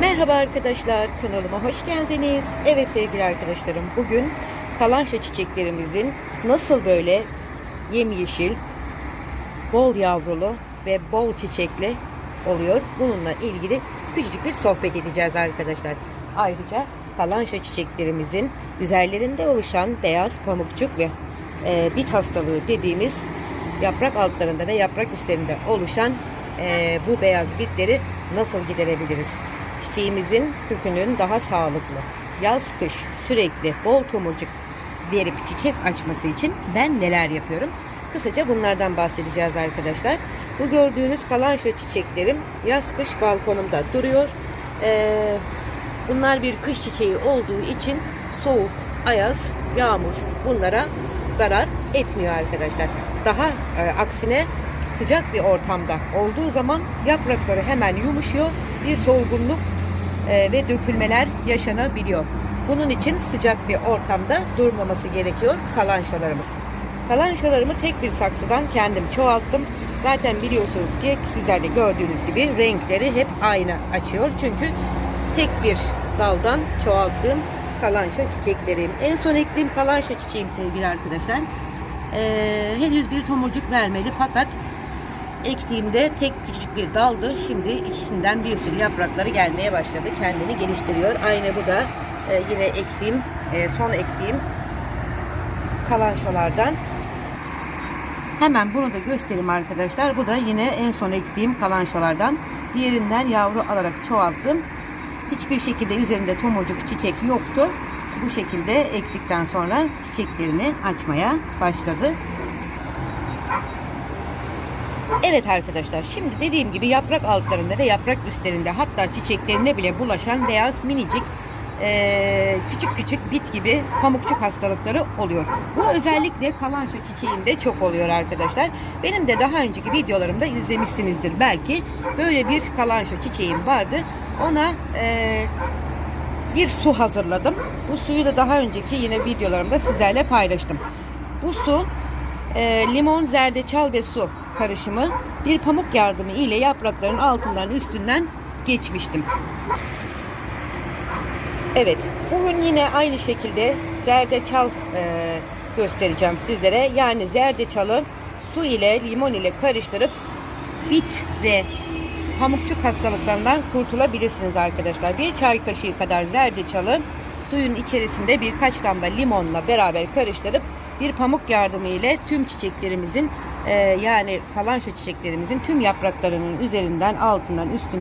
Merhaba arkadaşlar, kanalıma hoş geldiniz. Evet sevgili arkadaşlarım, bugün kalanşa çiçeklerimizin nasıl böyle yemyeşil, bol yavrulu ve bol çiçekli oluyor. Bununla ilgili küçücük bir sohbet edeceğiz arkadaşlar. Ayrıca kalanşa çiçeklerimizin üzerlerinde oluşan beyaz pamukçuk ve e, bit hastalığı dediğimiz yaprak altlarında ve yaprak üstlerinde oluşan e, bu beyaz bitleri nasıl giderebiliriz? Çiçeğimizin kökünün daha sağlıklı, yaz kış sürekli bol tomurcuk verip çiçek açması için ben neler yapıyorum? Kısaca bunlardan bahsedeceğiz arkadaşlar. Bu gördüğünüz kalanşa çiçeklerim yaz kış balkonumda duruyor. Ee, bunlar bir kış çiçeği olduğu için soğuk, ayaz, yağmur bunlara zarar etmiyor arkadaşlar. Daha e, aksine sıcak bir ortamda olduğu zaman yaprakları hemen yumuşuyor. Bir solgunluk ve dökülmeler yaşanabiliyor. Bunun için sıcak bir ortamda durmaması gerekiyor kalanşalarımız. Kalanşalarımı tek bir saksıdan kendim çoğalttım. Zaten biliyorsunuz ki sizler de gördüğünüz gibi renkleri hep aynı açıyor. Çünkü tek bir daldan çoğalttığım kalanşa çiçeklerim. En son ektiğim kalanşa çiçeğim sevgili arkadaşlar. Ee, henüz bir tomurcuk vermedi fakat ektiğimde tek küçük bir daldı. Şimdi içinden bir sürü yaprakları gelmeye başladı. Kendini geliştiriyor. Aynı bu da e, yine ektiğim, e, son ektiğim kalanşalardan. Hemen bunu da göstereyim arkadaşlar. Bu da yine en son ektiğim kalanşalardan. Diğerinden yavru alarak çoğalttım. Hiçbir şekilde üzerinde tomurcuk çiçek yoktu. Bu şekilde ektikten sonra çiçeklerini açmaya başladı. Evet arkadaşlar şimdi dediğim gibi yaprak altlarında ve yaprak üstlerinde hatta çiçeklerine bile bulaşan beyaz minicik eee, küçük küçük bit gibi pamukçuk hastalıkları oluyor. Bu özellikle kalanşa çiçeğinde çok oluyor arkadaşlar. Benim de daha önceki videolarımda izlemişsinizdir belki. Böyle bir kalanşa çiçeğim vardı. Ona eee, bir su hazırladım. Bu suyu da daha önceki yine videolarımda sizlerle paylaştım. Bu su e, limon, zerdeçal ve su karışımı bir pamuk yardımı ile yaprakların altından üstünden geçmiştim. Evet, bugün yine aynı şekilde zerdeçal e, göstereceğim sizlere. Yani zerdeçalı su ile limon ile karıştırıp bit ve pamukçuk hastalıklarından kurtulabilirsiniz arkadaşlar. Bir çay kaşığı kadar zerdeçalı suyun içerisinde birkaç damla limonla beraber karıştırıp bir pamuk yardımı ile tüm çiçeklerimizin e, yani kalanşa çiçeklerimizin tüm yapraklarının üzerinden altından üstünden